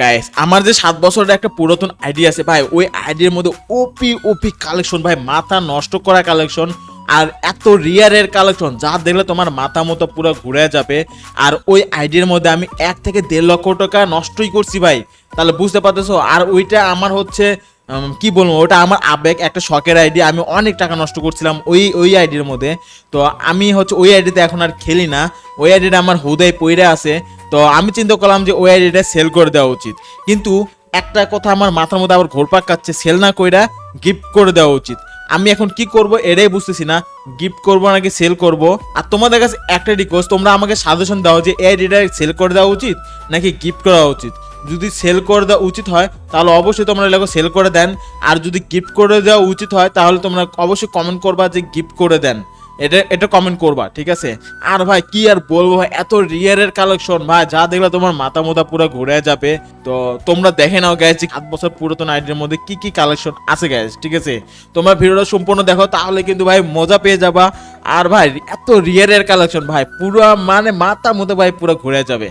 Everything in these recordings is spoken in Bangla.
গাইস আমার যে সাত বছরের একটা পুরাতন আইডি আছে ভাই, ওই আইডির মধ্যে ওপি ওপি কালেকশন ভাই, মাথা নষ্ট করা কালেকশন আর এত রিয়ারের কালেকশন যা দেখলে তোমার মাথা মতো পুরো ঘুরে যাবে। আর ওই আইডির মধ্যে আমি এক থেকে দেড় লক্ষ টাকা নষ্টই করছি ভাই। তাহলে বুঝতে পারতেছো? আর ওইটা আমার হচ্ছে কি বলব, ওটা আমার আবেগ, একটা শখের আইডি। আমি অনেক টাকা নষ্ট করছিলাম ওই ওই আইডির মধ্যে। তো আমি হচ্ছে ওই আইডিতে এখন আর খেলি না। ওই আইডিটা আমার হুদায় পইরে আছে। তো আমি চিন্তা করলাম যে ওই আইডিটা সেল করে দেওয়া উচিত। কিন্তু একটা কথা আমার মাথার মধ্যে আবার ঘোরপাক কাচ্ছে সেল না কইরা গিফট করে দেওয়া উচিত। আমি এখন কি করব এটাই বুঝতেছি না গিফট করব নাকি সেল করব? আর তোমাদের কাছে একটা রিকোয়েস্ট তোমরা আমাকে সাজেশন দাও যে এই আইডিটা সেল করে দেওয়া উচিত নাকি গিফট করা উচিত? যদি সেল করে দেওয়া উচিত হয়, তাহলে অবশ্যই তোমরা লেখো সেল করে দেন। আর যদি গিফট করে দেওয়া উচিত হয়, তাহলে তোমরা অবশ্যই কমেন্ট করবা যে গিফট করে দেন। এটা এটা কমেন্ট করবা, ঠিক আছে? আর ভাই, কি আর বলব ভাই, এত রিয়ারের কালেকশন ভাই, যা দেখলে তোমার মাথা মোথা পুরো ঘুরে যাবে। তো তোমরা দেখে নাও গ্যাস সাত বছর পুরাতন আইডির মধ্যে কি কি কালেকশন আছে গ্যাস ঠিক আছে? তোমরা ভিডিওটা সম্পূর্ণ দেখো, তাহলে কিন্তু ভাই মজা পেয়ে যাবা। আর ভাই, এত রিয়ারের কালেকশন ভাই, পুরো মানে মাথা মতো ভাই পুরো ঘুরে যাবে।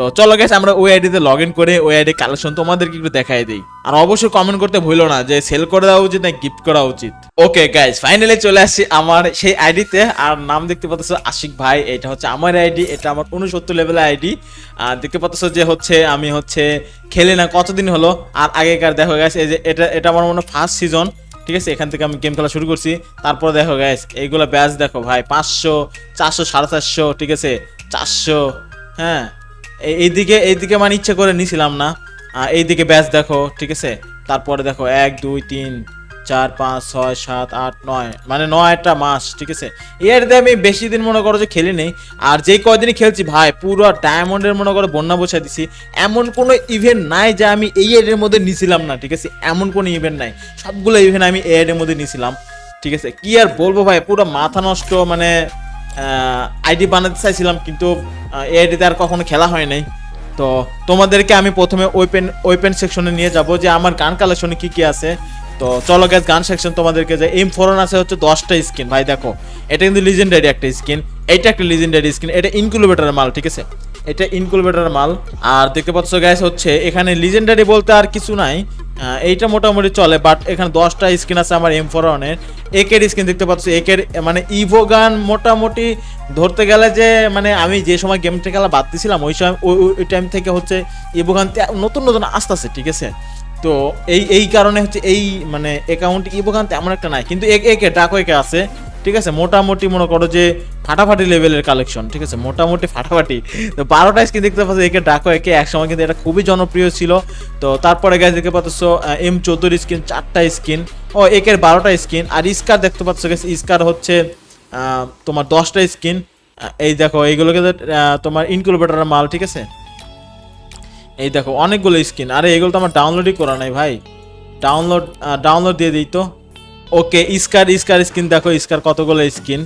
তো চলো গেছে আমরা ওই আইডিতে লগ ইন করে ওই আইডি কালেকশন তোমাদেরকে একটু দেখাই দিই। আর অবশ্যই কমেন্ট করতে ভুলো না যে সেল করে দেওয়া উচিত না গিফট করা উচিত। ওকে গাইজ ফাইনালি চলে আসছি আমার সেই আইডিতে আর নাম দেখতে পাচ্ছ আশিক ভাই, এটা হচ্ছে আমার আইডি এটা আমার উনসত্তর লেভেলের আইডি আর দেখতে পাচ্ছ যে হচ্ছে, আমি হচ্ছে খেলে না কতদিন হলো। আর আগেকার দেখো গেছে এই যে এটা এটা আমার মনে ফার্স্ট সিজন ঠিক আছে, এখান থেকে আমি গেম খেলা শুরু করছি। তারপর দেখো গ্যাস এইগুলো ব্যাচ দেখো ভাই, পাঁচশো, চারশো, সাড়ে চারশো, ঠিক আছে, চারশো হ্যাঁ। এইদিকে এইদিকে মানে ইচ্ছে করে নিছিলাম না। এইদিকে ব্যাচ দেখো, ঠিক আছে? তারপরে দেখো, এক, দুই, তিন, চার, পাঁচ, ছয়, সাত, আট, নয় মানে নয়টা মাস, ঠিক আছে? দিয়ে আমি বেশি দিন মনে করো যে খেলি নেই, আর যেই কয়দিনই খেলছি ভাই, পুরো ডায়মন্ডের মনে করো বন্যা বসাই দিছি। এমন কোনো ইভেন্ট নাই যে আমি এই এর মধ্যে নিছিলাম না, ঠিক আছে? এমন কোনো ইভেন্ট নাই। সবগুলো ইভেন্ট আমি এই এর মধ্যে নিছিলাম, ঠিক আছে? কি আর বলব ভাই, পুরো মাথা নষ্ট মানে আইডি বানাতে চাইছিলাম, কিন্তু এই আইডিতে আর কখনো খেলা হয় নাই। তো তোমাদেরকে আমি প্রথমে ওপেন ওপেন সেকশনে নিয়ে যাব যে আমার গান কালেকশনে কি কি আছে। তো চলো গ্যাস গান সেকশন তোমাদেরকে যে এম ফোরন আছে হচ্ছে দশটা স্কিন ভাই দেখো, এটা কিন্তু লিজেন্ডারি একটা স্কিন এটা একটা লিজেন্ডারি স্কিন এটা ইনকুলেটারের মাল, ঠিক আছে? এটা ইনকুলেটারের মাল। আর দেখতে পাচ্ছ গ্যাস হচ্ছে এখানে লিজেন্ডারি বলতে আর কিছু নাই। এইটা মোটামুটি চলে বাট এখানে দশটা স্ক্রিন আছে আমার এম ফোর ওয়ানের একের স্ক্রিন দেখতে পাচ্ছি, একের মানে ইভো গান মোটামুটি ধরতে গেলে যে মানে আমি যে সময় গেমটা খেলা বাদ দিছিলাম, ওই সময়, ওই, ওই- টাইম থেকে হচ্ছে ইভো গান নতুন নতুন আসতেছে, ঠিক আছে? তো এই এই কারণে হচ্ছে এই মানে অ্যাকাউন্ট ইভো গান তেমন একটা নাই। কিন্তু একে, ডাকো একে আছে। ঠিক আছে? মোটামুটি মনে করো যে ফাটাফাটি লেভেলের কালেকশন ঠিক আছে? মোটামুটি ফাটাফাটি। তো বারোটা স্কিন দেখতে পাচ্ছ, একে ডাকো, একে একসময় কিন্তু এটা খুবই জনপ্রিয় ছিল। তো তারপরে গাছ দেখতে পাচ্ছ এম চোদ্দোর স্কিন চারটা স্কিন ও, একের বারোটা স্কিন আর ইস্কার দেখতে পাচ্ছ গেছে ইস্কার হচ্ছে তোমার দশটা স্কিন এই দেখো এইগুলোকে তোমার ইনকুলেটারের মাল, ঠিক আছে? এই দেখো, অনেকগুলো স্কিন আরে, এগুলো তো আমার ডাউনলোডই করা নাই ভাই। ডাউনলোড ডাউনলোড দিয়ে দিই তো। ওকে স্কার স্কার স্কিন, দেখো স্কার কতগুলো স্কিন।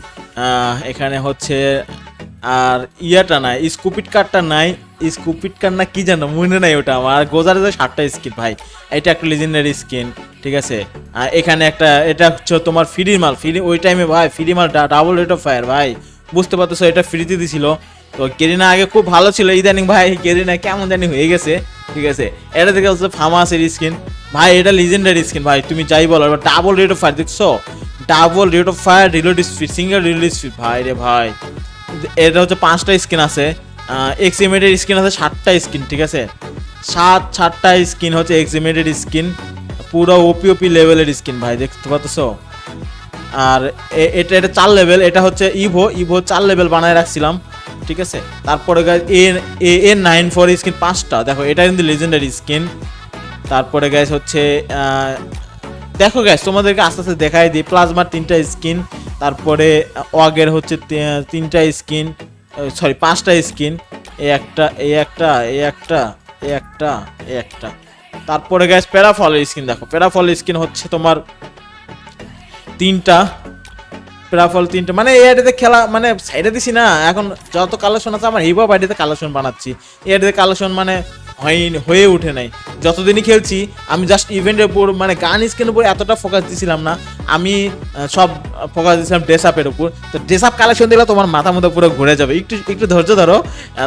এখানে হচ্ছে, আর ইয়াটা নাই স্কুপিট কার্ডটা নাই স্কুপিট কার্ড না কি জানো মনে নাই ওটা আমার। আর গোজারে যে সাতটা স্কিন, ভাই, এটা একটা লিজেন্ডারি স্কিন ঠিক আছে? আর এখানে একটা, এটা হচ্ছে তোমার ফ্রি মাল, ফ্রি, ওই টাইমে ভাই, ফ্রি মাল ডাবল রেট অফ ফায়ার ভাই। বুঝতে পারতেছো, এটা ফ্রিতে দিছিল। তো গেরিনা আগে খুব ভালো ছিল, ইদানিং, ভাই গেরিনা কেমন জানি হয়ে গেছে। ঠিক আছে? এটা থেকে হচ্ছে ফার্মাসের স্কিন ভাই, এটা লিজেন্ডারি স্কিন ভাই, তুমি যাই বলো ডাবল রেট অফ ফায়ার দেখছ? Double rate of fire reload speed single reload speed ভাই রে ভাই। এটা হচ্ছে পাঁচটা স্কিন আছে। এক্সিমেটেড স্কিন আছে সাতটা স্কিন ঠিক আছে? সাত, সাতটা স্কিন হচ্ছে এক্সিমেটেড স্কিন পুরো ওপি ওপি লেভেলের স্কিন ভাই, দেখতে পাচ্ছো? আর এটা এটা চার লেভেল এটা হচ্ছে ইভো ইভো চার লেভেল বানায় রাখছিলাম। ঠিক আছে? তারপরে guys A A nine four skin পাঁচটা। দেখো, এটা কিন্তু লেজেন্ডারি স্কিন তারপরে গ্যাস হচ্ছে দেখো গ্যাস তোমাদেরকে আস্তে আস্তে দেখাই দিই। প্লাজমার তিনটা স্কিন তারপরে ওয়াগের হচ্ছে তিনটা স্কিন সরি পাঁচটা স্কিন এই একটা এই একটা এই একটা এই একটা এই একটা। তারপরে গ্যাস প্যারাফলের স্কিন দেখো। প্যারাফলের স্কিন হচ্ছে তোমার তিনটা। প্রাফল তিনটা। মানে এই আইডিতে খেলা মানে সাইডে দিছি না, এখন যত কালেকশন আছে আমার হিপ আইডিতে কালেকশন বানাচ্ছি। এই আইডিতে কালেকশন মানে হয়নি হয়ে ওঠে নাই। যতদিনই খেলছি, আমি জাস্ট ইভেন্টের উপর মানে গান স্কিনের উপর এতটা ফোকাস দিছিলাম না, আমি সব ফোকাস দিয়েছিলাম ড্রেস আপের উপর। তো ড্রেস আপ কালেকশন দিলে তোমার মাথা মতো পুরো ঘুরে যাবে। একটু একটু ধৈর্য ধরো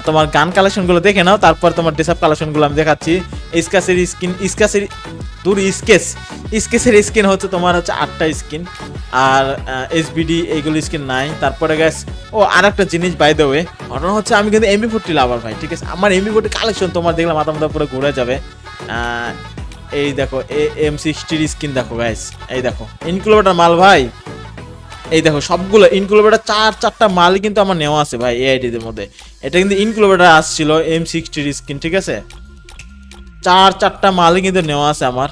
তোমার গান কালেকশনগুলো দেখে নাও, তারপর তোমার ড্রেস আপ কালেকশনগুলো আমি দেখাচ্ছি। ইস্কাসের স্কিন ইস্কাসের দূর স্কেচ। স্কেচের স্কিন হচ্ছে তোমার হচ্ছে আটটা স্কিন আর এসবিডি এইগুলো স্কিন নাই। তারপরে গ্যাস ও আর একটা জিনিস বাই দ্য ওয়ে ঘটনা হচ্ছে আমি কিন্তু এমবি ফোরটি লাভার ভাই, ঠিক আছে? আমার এমবি ফোরটি কালেকশন তোমার দেখলাম মাথা মাথা পুরো ঘুরে যাবে। এই দেখো, এ এম সিক্সটির স্কিন দেখো গাইস এই দেখো ইনক্লুবেটার মাল ভাই। এই দেখো, সবগুলো ইনক্লুবেটার চার, চারটা মালই কিন্তু আমার নেওয়া আছে ভাই এআইডিদের মধ্যে। এটা কিন্তু ইনক্লুবেটার আসছিল এম সিক্সটির স্কিন ঠিক আছে? চার, চারটা মালই কিন্তু নেওয়া আছে আমার।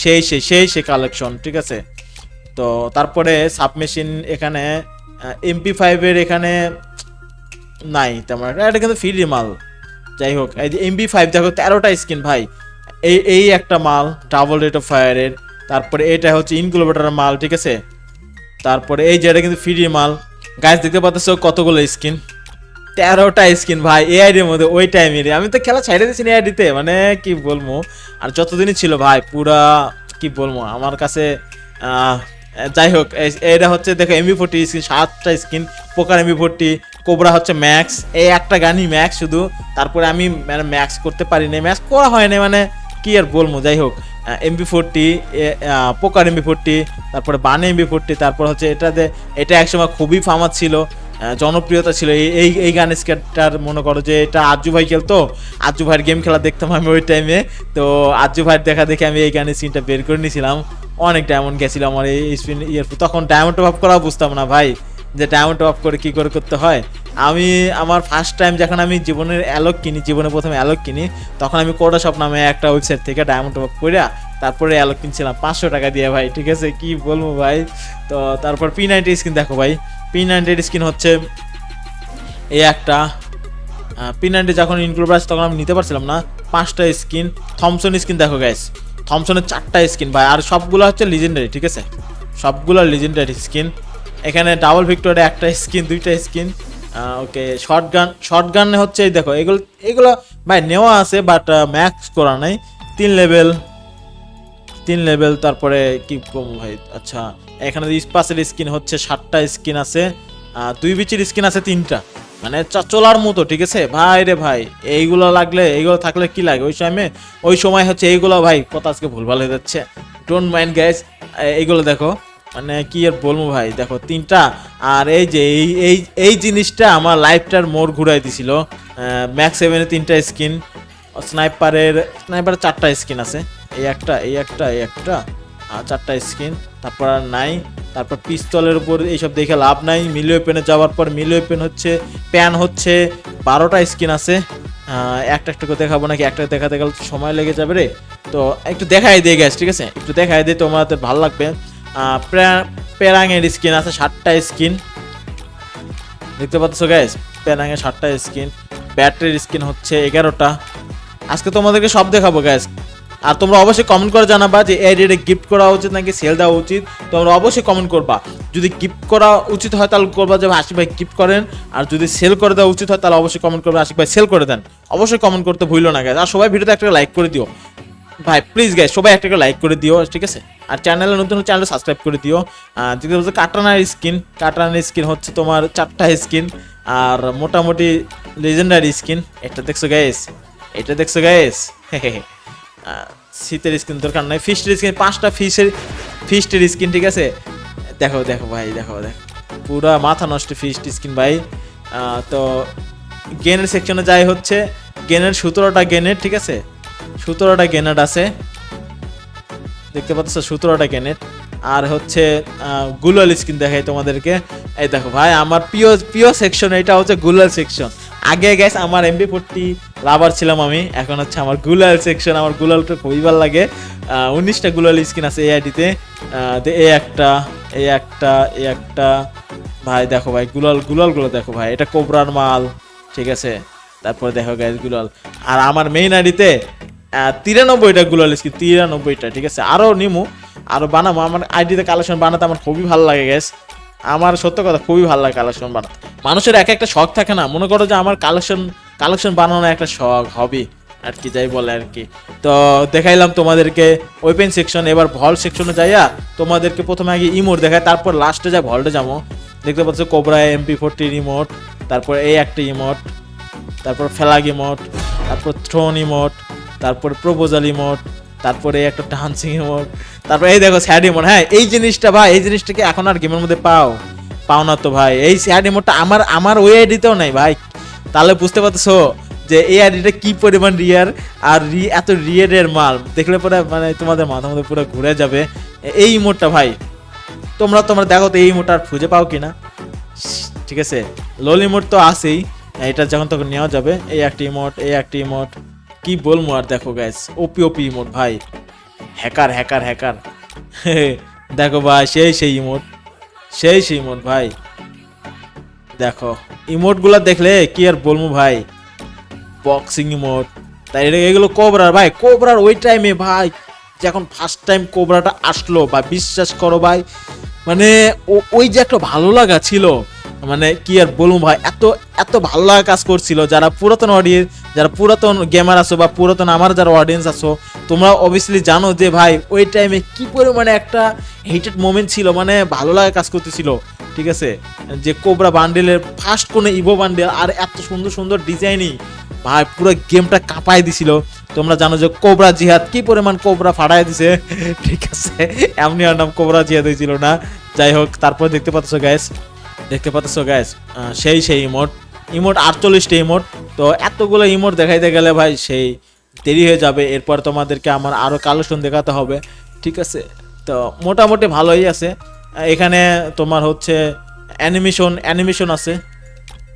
সেই সেই সেই সে কালেকশন ঠিক আছে? তো তারপরে সাবমেশিন এখানে এমপি ফাইভের এখানে নাই তেমন একটা। এটা কিন্তু ফ্রি মাল। যাই হোক, এই যে এমপি ফাইভ দেখো, তেরোটা স্কিন ভাই। এই এই একটা মাল ডাবল রেট অফ ফায়ারের তারপরে এটা হচ্ছে ইনকুলোবেটার মাল, ঠিক আছে? তারপরে এই যে এটা কিন্তু ফ্রি মাল। গাছ দেখতে পাচ্ছ কতগুলো স্কিন তেরোটা স্কিন ভাই এআইডির মধ্যে ওই টাইমের আমি তো খেলা ছাইড়ে দিয়েছি এআইডিতে মানে কি বলব? আর যতদিনই ছিল ভাই, পুরা কি বলব, আমার কাছে যাই হোক এটা হচ্ছে, দেখো এমবি ফোর্টি স্কিন সাতটা skin poker MP forty cobra হচ্ছে ম্যাক্স এই একটা গানই ম্যাক্স শুধু। তারপরে আমি মানে ম্যাক্স করতে পারি না ম্যাক্স করা হয় না মানে কি আর বলব, যাই হোক। MP forty poker MP forty তারপরে বানে এমবি ফোরটি তারপর হচ্ছে এটাতে, এটা একসময় খুবই ফামাস ছিল। জনপ্রিয়তা ছিল। এই এই গান স্কেটটার মনে করো যে এটা আজু ভাই খেলতো। আজু ভাইয়ের গেম খেলা দেখতাম আমি ওই টাইমে তো আজু ভাইয়ের দেখা দেখে আমি এই গানের স্ক্রিনটা বের করে নিয়েছিলাম। অনেক ডায়মন্ড গেছিল আমার এই স্পিন ইয়ের তখন ডায়মন্ড অফ করা বুঝতাম না ভাই, যে ডায়মন্ড অফ করে কী করে করতে হয়। আমি আমার ফার্স্ট টাইম যখন আমি জীবনের অ্যালক কিনি, জীবনে প্রথমে অ্যালক কিনি, তখন আমি কোডা শপ নামে একটা ওয়েবসাইট থেকে ডায়মন্ড অফ করে তারপরে অ্যালক কিনছিলাম। পাঁচশো টাকা দিয়ে ভাই, ঠিক আছে? কি বলব ভাই? তো তারপর পি নাইনটি স্কিন দেখো ভাই। পি নাইনটির স্কিন হচ্ছে এই একটা পি নাইনটি যখন ইনক্লুড আছে তখন আমি নিতে পারছিলাম না, পাঁচটা স্কিন থমসন স্কিন দেখো গ্যাস থমসনের চারটা স্কিন ভাই, আর সবগুলো হচ্ছে লিজেন্ডারি ঠিক আছে? সবগুলো লিজেন্ডারি স্কিন এখানে ডাবল ভিক্টোরিয়া একটা স্কিন দুইটা skin okay short gun short gun হচ্ছে এই দেখো, এগুলো এগুলো ভাই নেওয়া আছে বাট ম্যাক্স করা নাই, তিন লেভেল তিন লেভেল তারপরে কি কম ভাই? আচ্ছা এখানে স্পাসের স্কিন হচ্ছে সাতটা স্কিন আছে আহ, দুই বিচির স্কিন আছে তিনটা। মানে চলার মতো ঠিক আছে? ভাই রে ভাই এইগুলো লাগলে এইগুলো থাকলে কি লাগে? ওই সময় ওই সময় হচ্ছে এইগুলো ভাই কত আজকে ভুলভাল হয়ে যাচ্ছে। ডোন্ট মাইন্ড গ্যাস এইগুলো দেখো। মানে কি আর বলব ভাই? দেখো তিনটা আর এই যে এই এই এই জিনিসটা আমার লাইফটার মোড় ঘুরাই দিছিল। ম্যাক্স সেভেনের তিনটা স্কিন স্নাইপারের স্নাইপারের চারটা স্কিন আছে। এই একটা এই একটা এই একটা চারটা স্কিন তারপর আর নাই, তারপর পিস্তলের উপর এইসব দেখে লাভ নাই মিলিও পেনে যাওয়ার পর মিলিও পেন হচ্ছে, প্যান হচ্ছে, বারোটা স্কিন আছে। একটা একটা করে দেখাবো নাকি? একটা দেখাতে গেলে সময় লেগে যাবে রে। তো একটু দেখাই দিয়ে গ্যাস ঠিক আছে? একটু দেখাই দিয়ে তোমাদের ভালো লাগবে। প্যারাঙের স্কিন আছে ষাটটা স্কিন দেখতে পাচ্ছ গ্যাস প্যারাঙের ষাটটা স্কিন ব্যাটারির স্কিন হচ্ছে এগারোটা। আজকে তোমাদেরকে সব দেখাবো গ্যাস আর তোমরা অবশ্যই কমেন্ট করে জানাবা যে এই রেটে গিফট করা উচিত নাকি সেল দেওয়া উচিত। তোমরা অবশ্যই কমেন্ট করবা। যদি গিফট করা উচিত হয় তাহলে করবা যে আশিক ভাই গিফট করেন। আর যদি সেল করে দেওয়া উচিত হয় তাহলে অবশ্যই কমেন্ট করবে আশিক ভাই সেল করে দেন। অবশ্যই কমেন্ট করতে ভুলো না গ্যাস আর সবাই ভিডিওতে একটা লাইক করে দিও। ভাই প্লিজ গাইস সবাই একটা লাইক করে দিও, ঠিক আছে? আর চ্যানেলে নতুন চ্যানেল সাবস্ক্রাইব করে দিও। যেটা হচ্ছে কাটানার স্কিন কাটানার স্কিন হচ্ছে তোমার চারটা স্কিন আর মোটামুটি লেজেন্ডারি স্কিন এটা দেখছ গাইস এটা দেখছ গাইস শীতের স্কিন দরকার নাই। ফিস্টের স্কিন পাঁচটা ফিশের ফিস্টের স্কিন ঠিক আছে? দেখো দেখো ভাই, দেখো দেখো। পুরা মাথা নষ্ট ফিস্ট স্কিন ভাই। তো গেনের সেকশনে যাই হচ্ছে। গেনের সতেরোটা গেনের ঠিক আছে? সতেরোটা গেনেট আছে। দেখতে পাচ্ছ, সতেরোটা গেনেট আর হচ্ছে গুলাল স্কিন দেখাই তোমাদেরকে। এই দেখো ভাই, আমার প্রিয় প্রিয় সেকশন এটা হচ্ছে গুলাল সেকশন আগে গ্যাস আমার এমবি ফোরটি লাভার ছিলাম আমি, এখন হচ্ছে আমার গুলাল সেকশন আমার গুলালটা খুবই ভালো লাগে। উনিশটা গুলাল স্কিন আছে এই আইডিতে এই একটা এই একটা এই একটা। ভাই, দেখো ভাই গুলাল গুলালগুলো দেখো ভাই, এটা কোবরার মাল, ঠিক আছে? তারপরে দেখো গ্যাস গুলাল আর আমার মেইন আইডিতে তিরানব্বইটা গুলাল স্কিন তিরানব্বইটা, ঠিক আছে? আরও নিমু আরও বানাবো আমার আইডিতে কালেকশন বানাতে আমার খুবই ভালো লাগে গ্যাস আমার সত্য কথা, খুবই ভালো লাগে কালেকশন বানাতে। মানুষের এক একটা শখ থাকে না? মনে করো যে আমার কালেকশন কালেকশন বানানো একটা শখ হবি আর কি, যাই বলে আর কি। তো দেখাইলাম তোমাদেরকে ওয়েপেন সেকশন এবার ভল সেকশনে যাইয়া তোমাদেরকে প্রথমে আগে ইমোট দেখায় তারপর লাস্টে যা ভল্টে যাব। দেখতে পাচ্ছ কোবরা এমপি ফোরটি ইমোট তারপর এই একটা ইমোট তারপর ফেলাগ ইমোট তারপর থ্রোন ইমোট তারপর প্রপোজাল ইমোট তারপরে একটা ডান্সিং ইমোট তারপর এই দেখো স্যাড ইমোট হ্যাঁ এই জিনিসটা ভাই, এই জিনিসটা কি এখন আর গেমের মধ্যে পাও পাও না তো ভাই। এই স্যাড ইমোটটা আমার আমার ওই আইডিতেও নাই ভাই। তাহলে বুঝতে পারতেছো যে এই আইডিটা কি পরিমাণ রিয়ার আর রি, এত রিয়ারের মাল। দেখলে পরে মানে তোমাদের মাথা মধ্যে পুরো ঘুরে যাবে। এই ইমোটটা ভাই, তোমরা তোমরা দেখো তো এই ইমোটটা আর খুঁজে পাও কিনা। ঠিক আছে লোল ইমোট তো আছেই। এটা যখন তখন নেওয়া যাবে। এই একটি ইমোট এই একটি ইমোট কি বলব আর দেখো গাইস ওপি ওপি ইমোট ভাই। Hacker hacker hacker. দেখো ভাই, সেই সেই ইমোট। সেই সেই ইমোট ভাই। দেখো, ইমোটগুলো দেখলে কি আর বলব ভাই? Boxing emote. তাই এটা এগুলো কোবরার ভাই, কোবরার ওই টাইমে ভাই, যখন ফার্স্ট টাইম কোবরাটা আসলো বা বিশ্বাস করো ভাই মানে ওই যে একটা ভালো লাগা ছিল মানে কি আর বলব ভাই, এত এত ভালো লাগা কাজ করছিল, যারা পুরাতন অডিয়েন্স যারা পুরাতন গেমার আছো বা পুরাতন আমার যারা অডিয়েন্স আছো, তোমরা অবভিয়াসলি জানো যে ভাই, ওই টাইমে কি পরিমাণে একটা হেটেড মোমেন্ট ছিল মানে ভালো লাগা কাজ করতেছিল, ঠিক আছে? যে কোবরা বান্ডেলের ফার্স্ট কোনো ইভো বান্ডেল আর এত সুন্দর সুন্দর ডিজাইনই ভাই, পুরো গেমটা কাঁপাই দিছিল। তোমরা জানো যে কোবরা জিহাদ কি পরিমাণ কোবরা ফাটাই দিছে, ঠিক আছে? এমনি আর নাম কোবরা জিহাদ হয়েছিল না। যাই হোক, তারপর দেখতে পাচ্ছ গ্যাস দেখতে পাচ্ছ গ্যাস সেই সেই ইমোট ইমোট আটচল্লিশটা ইমোট তো এতগুলো ইমোট দেখাইতে গেলে ভাই সেই দেরি হয়ে যাবে। এরপর তোমাদেরকে আমার আরও কালেকশন দেখাতে হবে, ঠিক আছে? তো মোটামুটি ভালোই আছে। এখানে তোমার হচ্ছে অ্যানিমেশন অ্যানিমেশন আছে।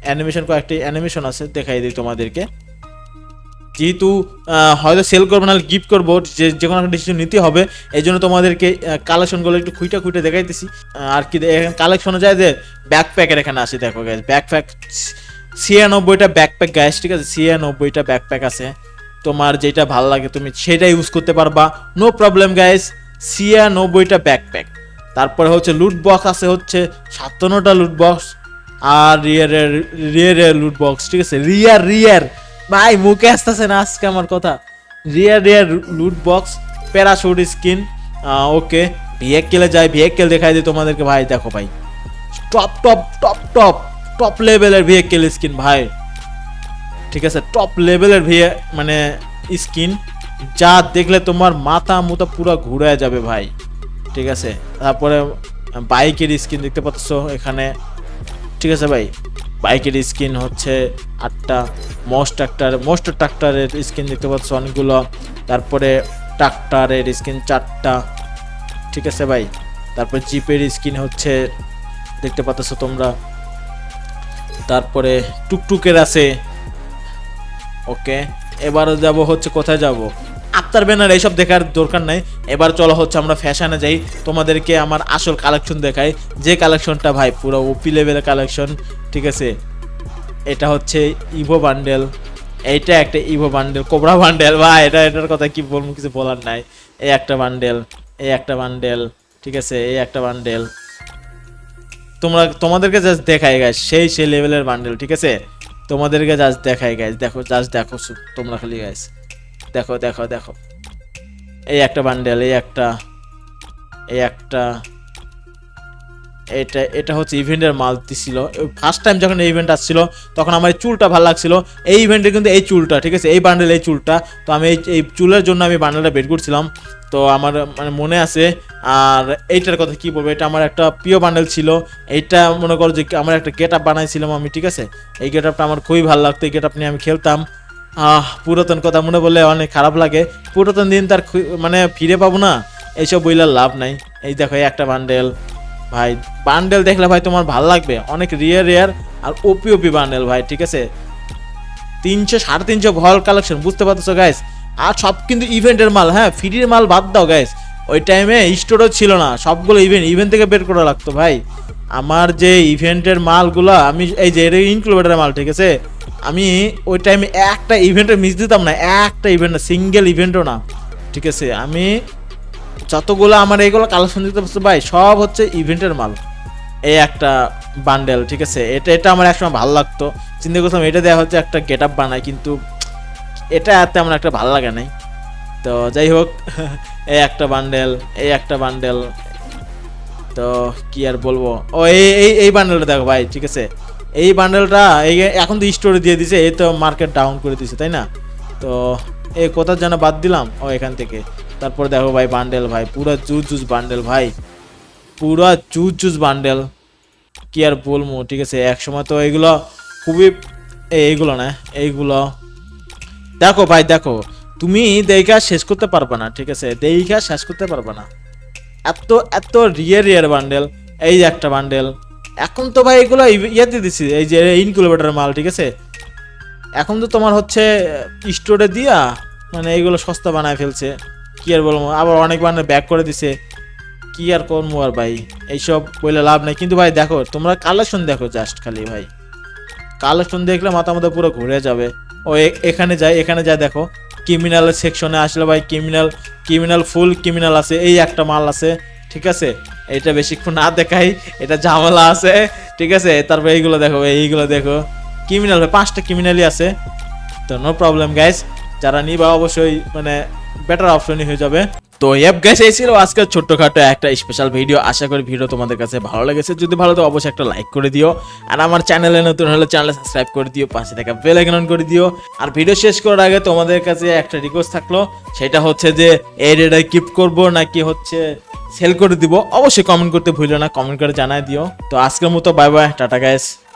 অ্যানিমেশন কয়েকটি অ্যানিমেশন আছে, দেখাই দিই তোমাদেরকে। যেহেতু হয়তো সেল করব নাহলে গিফট করব, যে যে কোনো একটা ডিসিশন নিতে হবে, এই জন্য তোমাদেরকে কালেকশনগুলো একটু খুঁইটা খুঁটে দেখাইতেছি। আর কি কালেকশনে যায় যে ব্যাকপ্যাকের এখানে আসে, দেখো গ্যাস ব্যাকপ্যাক ছিয়ানব্বইটা ব্যাকপ্যাক গ্যাস ঠিক আছে? ছিয়ানব্বইটা ব্যাকপ্যাক আছে। তোমার যেটা ভালো লাগে তুমি সেটা ইউজ করতে পারবা। নো প্রবলেম গ্যাস ছিয়ানব্বইটা ব্যাকপ্যাক তারপরে হচ্ছে লুট বক্স আছে হচ্ছে সাতান্নটা লুট বক্স আর রিয়ারের রিয়ারের লুট বক্স ঠিক আছে? রিয়ার রিয়ার ভাই, মুখে আসতেছে না আজকে আমার কথা। Rear rear loot box parachute skin okay ভিএকেলে যায় ভিএকেল দেখাই দিই তোমাদেরকে। ভাই, দেখো ভাই top top top top top লেভেলের ভিএকেল স্কিন ভাই। ঠিক আছে? টপ লেভেলের ভিএ মানে স্কিন যা দেখলে তোমার মাথা মুতা পুরো ঘুরে যাবে, ভাই। ঠিক আছে? তারপরে বাইকের স্কিন দেখতে পাচ্ছ এখানে। ঠিক আছে, ভাই? বাইকের স্কিন হচ্ছে আটটা মোস্ট ট্রাক্টার মোস্ট ট্রাক্টারের স্কিন দেখতে পাচ্ছ অনেকগুলো। তারপরে ট্রাক্টারের স্কিন চারটা। ঠিক আছে, ভাই? তারপর জিপের স্কিন হচ্ছে, দেখতে পাচ্ছ তোমরা তারপরে টুকটুকের আছে। ওকে, এবার যাব হচ্ছে কোথায় যাব? আক্তার ব্যানার, এইসব দেখার দরকার নাই। এবার চলো হচ্ছে আমরা ফ্যাশনে যাই। তোমাদেরকে আমার আসল কালেকশন দেখাই। যে কালেকশনটা ভাই, পুরো ওপি লেভেলের কালেকশন ঠিক আছে? এটা হচ্ছে ইভো বান্ডেল এইটা একটা ইভো বান্ডেল কোবরা বান্ডেল ভাই, এটা, এটার কথা কি বলব, কিছু বলার নাই। এই একটা বান্ডেল এই একটা বান্ডেল ঠিক আছে? এই একটা বান্ডেল তোমরা, তোমাদেরকে জাস্ট দেখাই গাইজ সেই সেই লেভেলের বান্ডেল ঠিক আছে? তোমাদেরকে জাস্ট দেখাই গাইস দেখো জাস্ট দেখো তোমরা খালি গাইজ দেখো দেখো দেখো। এই একটা বান্ডেল এই একটা এই একটা এটা এটা হচ্ছে ইভেন্টের মালতি ছিল। ফার্স্ট টাইম যখন এই ইভেন্ট আসছিল, তখন আমার এই চুলটা ভালো লাগছিল। এই ইভেন্টে কিন্তু এই চুলটা, ঠিক আছে? এই বান্ডেল এই চুলটা। তো আমি এই এই চুলের জন্য আমি বান্ডেলটা বের করছিলাম। তো আমার মানে মনে আছে, আর এইটার কথা কি বলব? এটা আমার একটা প্রিয় বান্ডেল ছিল। এইটা মনে করো যে আমার একটা গেট আপ বানাইছিলাম আমি, ঠিক আছে? এই গেট আপটা আমার খুবই ভালো লাগতো। এই গেট আপ নিয়ে আমি খেলতাম। আহ, পুরাতন কথা মনে বললে অনেক খারাপ লাগে। পুরাতন দিন তার মানে ফিরে পাবো না। এইসব বইলার লাভ নাই। এই দেখো একটা বান্ডেল ভাই বান্ডেল দেখলে ভাই তোমার ভালো লাগবে। অনেক রিয়ার রিয়ার আর ওপি ওপি বান্ডেল ভাই, ঠিক আছে? তিনশো, সাড়ে তিনশো ভল কালেকশন বুঝতে পারতেছো গাইস আর সব কিন্তু ইভেন্টের মাল হ্যাঁ ফ্রির মাল বাদ দাও গাইস ওই টাইমে স্টোরও ছিল না, সবগুলো ইভেন্ট ইভেন্ট থেকে বের করা লাগতো ভাই। আমার যে ইভেন্টের মালগুলো, আমি এই যে ইনক্লুডের মাল, ঠিক আছে? আমি ওই টাইমে একটা ইভেন্টে মিস দিতাম না, একটা ইভেন্ট না সিঙ্গেল ইভেন্টও না, ঠিক আছে? আমি যতগুলো আমার এইগুলো কালেকশন দিতে পারছ ভাই, সব হচ্ছে ইভেন্টের মাল। এই একটা বান্ডেল ঠিক আছে? এটা এটা আমার একসময় ভালো লাগতো। চিন্তা করতাম এটা দেওয়া হচ্ছে একটা গেট আপ বানায় কিন্তু এটা তেমন একটা ভালো লাগে নাই। তো যাই হোক, এই একটা বান্ডেল এই একটা বান্ডেল তো কি আর বলব? ও, এই এই এই বান্ডেলটা দেখো ভাই, ঠিক আছে? এই বান্ডেলটা এই এখন তো স্টোরে দিয়ে দিছে, এই তো মার্কেট ডাউন করে দিছে, তাই না? তো এই কোথার যেন বাদ দিলাম, ও এখান থেকে। তারপর দেখো ভাই বান্ডেল ভাই, পুরো জুজ জুজ বান্ডেল ভাই। পুরো জুজ জুজ বান্ডেল কি আর বলব, ঠিক আছে এক সময় তো এগুলো খুবই এই- এইগুলো না এইগুলো দেখো ভাই, দেখো, তুমি দেখা শেষ করতে পারবে না, ঠিক আছে, দেখা শেষ করতে পারবে না। এত এত রিয়ার রিয়ার বান্ডেল এই যে একটা বান্ডেল এখন তো ভাই এগুলো ইয়েতে দিছি, এই যে ইনকুলেটার মাল, ঠিক আছে। এখন তো তোমার হচ্ছে স্টোরে দিয়া মানে এইগুলো সস্তা বানায় ফেলছে। কি আর বলব? আবার অনেক বান্ডেল ব্যাক করে দিছে। কি আর করব আর ভাই? এইসব বলে লাভ নাই। কিন্তু ভাই দেখো, তোমরা কালেকশন দেখো জাস্ট খালি ভাই। কালেকশন দেখলে মাথা মাথা পুরো ঘুরে যাবে। ও এখানে যায় এখানে যায় দেখো। ক্রিমিনাল সেকশনে আসলে ভাই ক্রিমিনাল ক্রিমিনাল ফুল ক্রিমিনাল আছে। এই একটা মাল আছে, ঠিক আছে? এটা বেশিক্ষণ না দেখাই, এটা ঝামেলা আছে, ঠিক আছে? তারপর এইগুলো দেখো এইগুলো দেখো। ক্রিমিনাল পাঁচটা ক্রিমিনালই আছে। তো নো প্রবলেম গাইস যারা নিবা অবশ্যই মানে বেটার অপশনই হয়ে যাবে। তো এপ গাইস এই ছিল আজকের ছোট্টখাটো একটা স্পেশাল ভিডিও আশা করি ভিডিও তোমাদের কাছে ভালো লেগেছে। যদি ভালো তো অবশ্যই একটা লাইক করে দিও। আর আমার চ্যানেলে নতুন হলে চ্যানেল সাবস্ক্রাইব করে দিও। পাশে থাকা বেল আইকন অন করে দিও। আর ভিডিও শেষ করার আগে তোমাদের কাছে একটা রিকোয়েস্ট থাকল। সেটা হচ্ছে যে, এই রেডাই কিপ করব নাকি হচ্ছে সেল করে দিব? অবশ্যই কমেন্ট করতে ভুলো না। কমেন্ট করে জানাই দিও। তো আজকের মতো বাই বাই টাটা গাইস